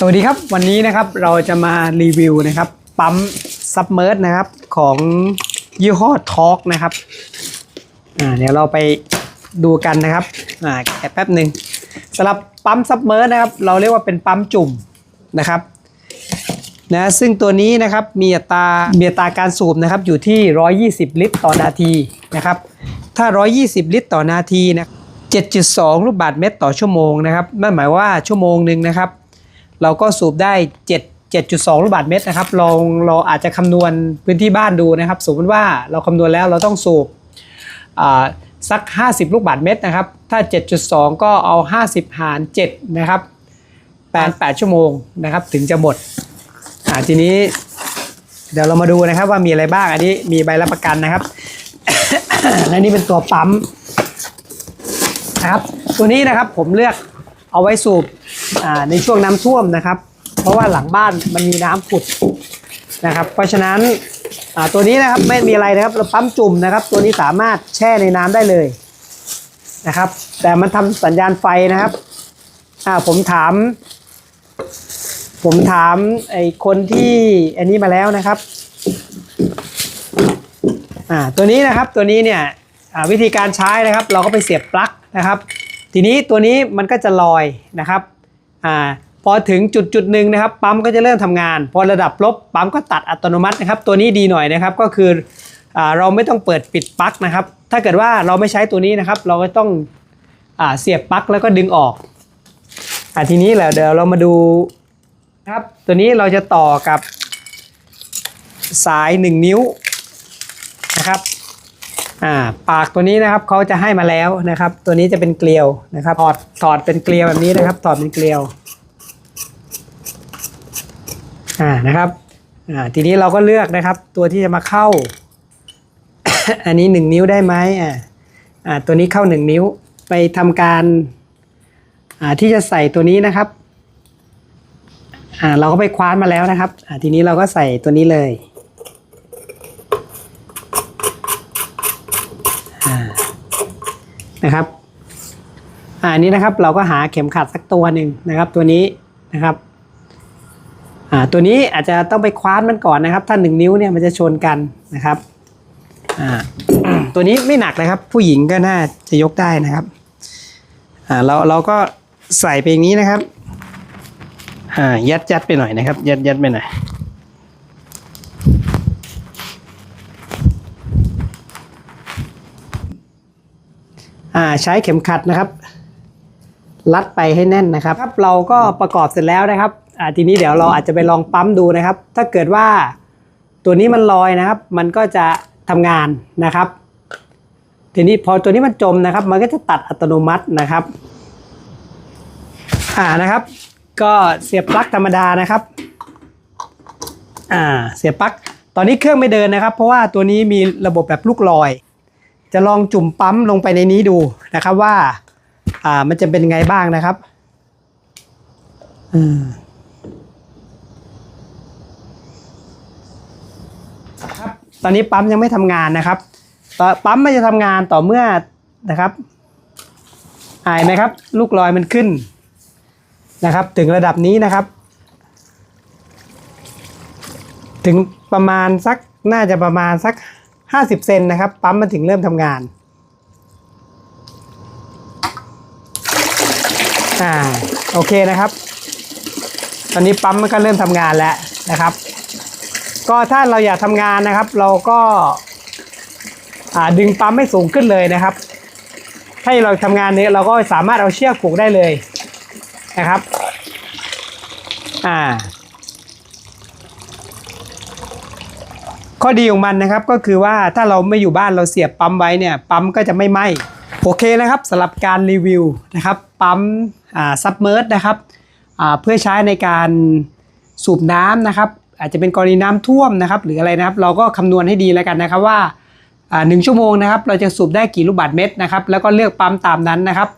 สวัสดีครับวันนี้นะครับเราจะมารีวิวนะครับปั๊มซับเมอร์สนะครับของยี่ห้อทอ k นะครับอ่าเดี๋ยวเราไปดูกันนะครับอ่าแค่แป๊บหนึ่งสำหรับปั๊มซับเมอร์สนะครับเราเรียกว่าเป็นปั๊มจุ่มนะครับนะซึ่งตัวนี้นะครับมีอัตรามีอัตราการสูบนะครับอยู่ที่ 120 ลิตรต่อนาทีนะครับถ้า 120 ลิตรต่อนาทีนะ7.2 ลูกบาศก์เมตรต่อชั่วโมงนะครับนั่นหมายว่าชั่วโมงหนึ่งนะครับ เราก็สูบได้ 7 7.2 ลูกบาศก์เมตรนะครับลองเราอาจจะคำนวณพื้นที่บ้านดูนะครับ สมมติว่าเราคำนวณแล้วเราต้องสูบอ่าสัก 50 ลูกบาศก์เมตรนะครับ ถ้า 7.2 ก็เอา 50 หาร 7 นะครับ 8 8 ชั่วโมงนะครับ ถึงจะหมดอ่าทีนี้เดี๋ยวเรามาดูนะครับว่ามีอะไรบ้าง อันนี้มีใบรับประกันนะครับ และนี่เป็นตัวปั๊มนะครับ ตัวนี้นะครับผมเลือกเอาไว้สูบ ในช่วงน้ำท่วมนะครับ เพราะว่าหลังบ้านมันมีน้ำผุดนะครับ เพราะฉะนั้นตัวนี้นะครับไม่มีอะไรนะครับเราปั๊มจุ่มนะครับ ตัวนี้สามารถแช่ในน้ำได้เลยนะครับ แต่มันทำสัญญาณไฟนะครับผมถาม ผมถามไอ้คนที่อันนี้มาแล้วนะครับอ่าตัวนี้นะครับตัวนี้เนี่ยวิธีการใช้นะครับ เราก็ไปเสียบปลั๊กนะครับ ทีนี้ตัวนี้มันก็จะลอยนะครับ อ่าพอถึงจุดจุดหนึ่งนะครับปั๊มก็จะเริ่มทำงาน พอระดับลบปั๊มก็ตัดอัตโนมัตินะครับ ตัวนี้ดีหน่อยนะครับก็คืออเราไม่ต้องเปิดปิดปลั๊กนะครับ ถ้าเกิดว่าเราไม่ใช้ตัวนี้นะครับ เราก็ต้องอเสียบปลั๊กแล้วก็ดึงออกอทีนี้แหละเดี๋ยวเรามาดูนะครับ ตัวนี้เราจะต่อกับสาย 1 นิ้วนะครับ อ่าปากตัวนี้นะครับเขาจะให้มาแล้วนะครับ ตัวนี้จะเป็นเกลียวนะครับถอดถอดเป็นเกลียวแบบนี้นะครับถอดเป็นเกลียวอ่านะครับอ่าทีนี้เราก็เลือกนะครับ ตัวที่จะมาเข้า อันนี้1นิ้วได้ไหมอ่าอ่าตัวนี้เข้า1นิ้วไปทำการอ่าที่จะใส่ตัวนี้นะครับอ่าเราก็ไปคว้านมาแล้วนะครับอ่าทีนี้เราก็ใส่ตัวนี้เลยอ่า นะครับ อันนี้นะครับเราก็หาเข็มขัดสักตัวหนึ่งนะครับ ตัวนี้นะครับอ่าตัวนี้อาจจะต้องไปคว้านมันก่อนนะครับ ถ้าหนึ่งนิ้วเนี่ยมันจะชนกันนะครับอ่าตัวนี้ไม่หนักเลยครับ ผู้หญิงก็น่าจะยกได้นะครับอ่าเราเราก็ใส่ไปอย่างนี้นะครับอ่ายัดยัดไปหน่อยนะครับ ยัดยัดไปหน่อย ใช้เข็มขัดนะครับ รัดไปให้แน่นนะครับครับเราก็ประกอบเสร็จแล้วนะครับอ่าทีนี้เดี๋ยวเราอาจจะไปลองปั๊มดูนะครับ ถ้าเกิดว่าตัวนี้มันลอยนะครับ มันก็จะทำงานนะครับ ทีนี้พอตัวนี้มันจมนะครับ มันก็จะตัดอัตโนมัตินะครับ อ่านะครับ ก็เสียบปลั๊กธรรมดานะครับ อ่า เสียบปลั๊กตอนนี้เครื่องไม่เดินนะครับ เพราะว่าตัวนี้มีระบบแบบลูกลอย จะลองจุ่มปั๊มลงไปในนี้ดูนะครับว่า อ่ามันจะเป็นไงบ้างนะครับอืมครับ ตอนนี้ปั๊มยังไม่ทำงานนะครับตอปั๊มมันจะทำงานต่อเมื่อนะครับอายไหมครับ ลูกลอยมันขึ้นนะครับ ถึงระดับนี้นะครับ ถึงประมาณสักน่าจะประมาณสัก 50 เซนนะครับ ปั๊มมันถึงเริ่มทำงานอ่าโอเคนะครับ ตอนนี้ปั๊มมันก็เริ่มทำงานแล้วนะครับ ก็ถ้าเราอยากทำงานนะครับ เราก็อ่าดึงปั๊มให้สูงขึ้นเลยนะครับ ถ้าเราทำงานนี้เราก็สามารถเอาเชือกผูกได้เลยนะครับ อ่า ข้อดีของมันนะครับก็คือว่าถ้าเราไม่อยู่บ้านเราเสียบปั๊มไว้เนี่ยปั๊มก็จะไม่ไหม้โอเคนะครับสำหรับการรีวิวนะครับปั๊มอ่าซับเมอร์สนะครับอ่าเพื่อใช้ในการสูบน้ำนะครับ อาจจะเป็นกรณีน้ำท่วมนะครับ หรืออะไรนะครับ เราก็คำนวณให้ดีแล้วกันนะครับว่าอ่าหนึ่งชั่วโมงนะครับ เราจะสูบได้กี่ลูกบาศก์เมตรนะครับ แล้วก็เลือกปั๊มตามนั้นนะครับ